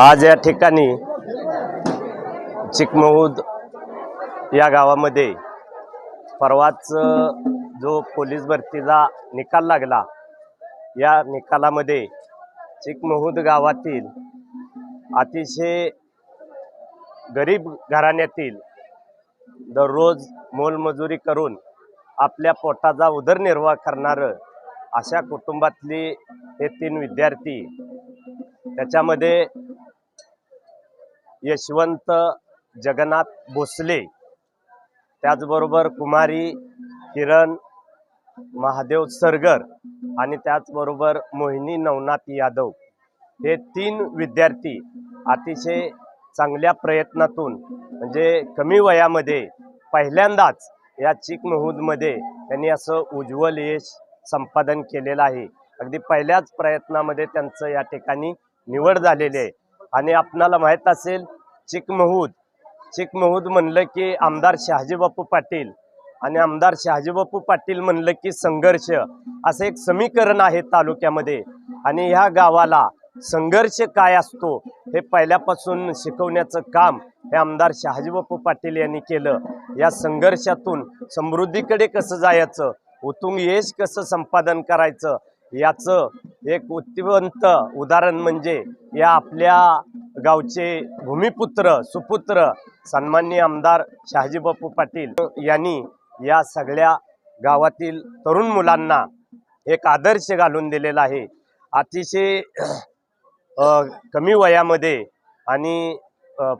आज या ठिकाणी चिकमहूद या गावामध्ये परवाच जो पोलीस भरतीचा निकाल लागला या निकालामध्ये चिकमहूद गावातील अतिशय गरीब घराण्यातील दररोज मोलमजुरी करून आपल्या पोटाचा उदरनिर्वाह करणारं अशा कुटुंबातली हे तीन विद्यार्थी त्याच्यामध्ये यशवंत जगन्नाथ भोसले त्याचबरोबर कुमारी किरण महादेव सरगर आणि त्याचबरोबर मोहिनी नवनाथ यादव हे तीन विद्यार्थी अतिशय चांगल्या प्रयत्नातून म्हणजे कमी वयामध्ये पहिल्यांदाच या चिकमहूदमध्ये त्यांनी असं उज्ज्वल यश संपादन केलेलं आहे. अगदी पहिल्याच प्रयत्नामध्ये त्यांचं या ठिकाणी निवड झालेली आहे. आणि आपणाला माहीत असेल चिकमहूद चिकमहूद म्हणलं की आमदार शहाजीबापू पाटील आणि आमदार शहाजीबापू पाटील म्हणलं की संघर्ष असं एक समीकरण आहे तालुक्यामध्ये. आणि ह्या गावाला संघर्ष काय असतो हे पहिल्यापासून शिकवण्याचं काम हे आमदार शहाजीबापू पाटील यांनी केलं. या संघर्षातून समृद्धीकडे कसं जायचं? उतुंग यश कसं संपादन करायचं? याचं एक उत्तिवंत उदाहरण म्हणजे या आपल्या गावचे भूमिपुत्र सुपुत्र सन्माननीय आमदार शहाजीबापू पाटील यांनी या सगळ्या गावातील तरुण मुलांना एक आदर्श घालून दिलेला आहे. अतिशय कमी वयामध्ये आणि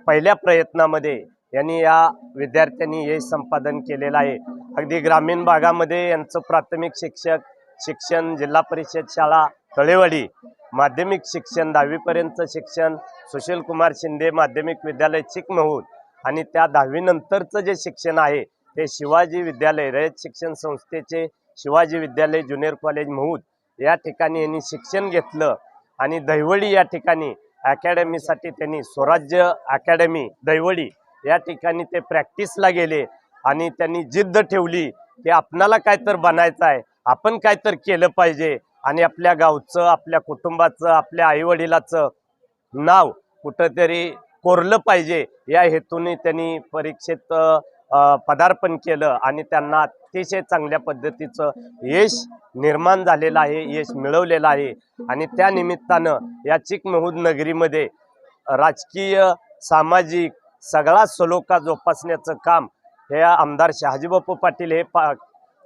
पहिल्या प्रयत्नामध्ये यांनी या विद्यार्थ्यांनी हे संपादन केलेलं आहे. अगदी ग्रामीण भागामध्ये यांचं प्राथमिक शिक्षक शिक्षण जिल्हा परिषद शाळा तळेवाडी. माध्यमिक शिक्षण दहावीपर्यंतचं शिक्षण सुशील कुमार शिंदे माध्यमिक विद्यालय चिकमहूल आणि त्या दहावीनंतरचं जे शिक्षण आहे ते शिवाजी विद्यालय रयत शिक्षण संस्थेचे शिवाजी विद्यालय ज्युनियर कॉलेज महूद या ठिकाणी यांनी शिक्षण घेतलं आणि दैवडी या ठिकाणी अकॅडमीसाठी त्यांनी स्वराज्य अकॅडमी दैवडी या ठिकाणी ते प्रॅक्टिसला गेले आणि त्यांनी जिद्द ठेवली की आपणाला काय तर बनायचं आहे आपण काय तर केलं पाहिजे. आणि आपल्या गावचं आपल्या कुटुंबाचं आपल्या आईवडिलाचं नाव कुठंतरी कोरलं पाहिजे. या हेतूने त्यांनी परीक्षेत पदार्पण केलं आणि त्यांना अतिशय चांगल्या पद्धतीचं यश निर्माण झालेलं आहे यश मिळवलेलं आहे. आणि त्या निमित्तानं या चिकमहूद नगरीमध्ये राजकीय सामाजिक सगळा सलोखा जोपासण्याचं काम हे आमदार शहाजीबापू पाटील हे पा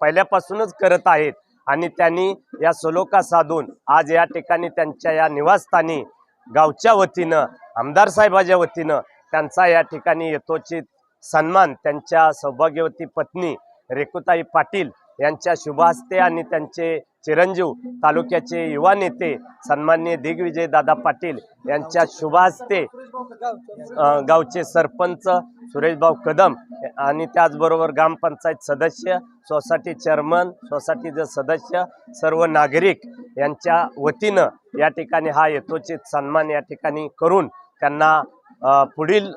पहिल्यापासूनच करत आहेत. आणि त्यांनी या सलोखा साधून आज या ठिकाणी त्यांच्या या निवासस्थानी गावच्या वतीनं आमदार साहेबाच्या वतीनं त्यांचा या ठिकाणी यथोचित सन्मान त्यांच्या सौभाग्यवती पत्नी रेकुताई पाटील यांच्या शुभहस्ते आणि त्यांचे चिरंजीव तालुक्याचे युवा नेते सन्माननीय दिग्विजय दादा पाटील यांच्या शुभहस्ते हस्ते गावचे सरपंच सुरेशभाऊ कदम आणि त्याचबरोबर ग्रामपंचायत सदस्य सोसायटी चेअरमन सोसायटीचे सदस्य सर्व नागरिक यांच्या वतीनं या ठिकाणी हा यथोचित सन्मान या ठिकाणी करून त्यांना पुढील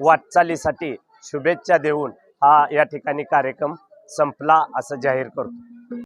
वाटचालीसाठी शुभेच्छा देऊन हा या ठिकाणी कार्यक्रम संपला असं जाहीर करतो.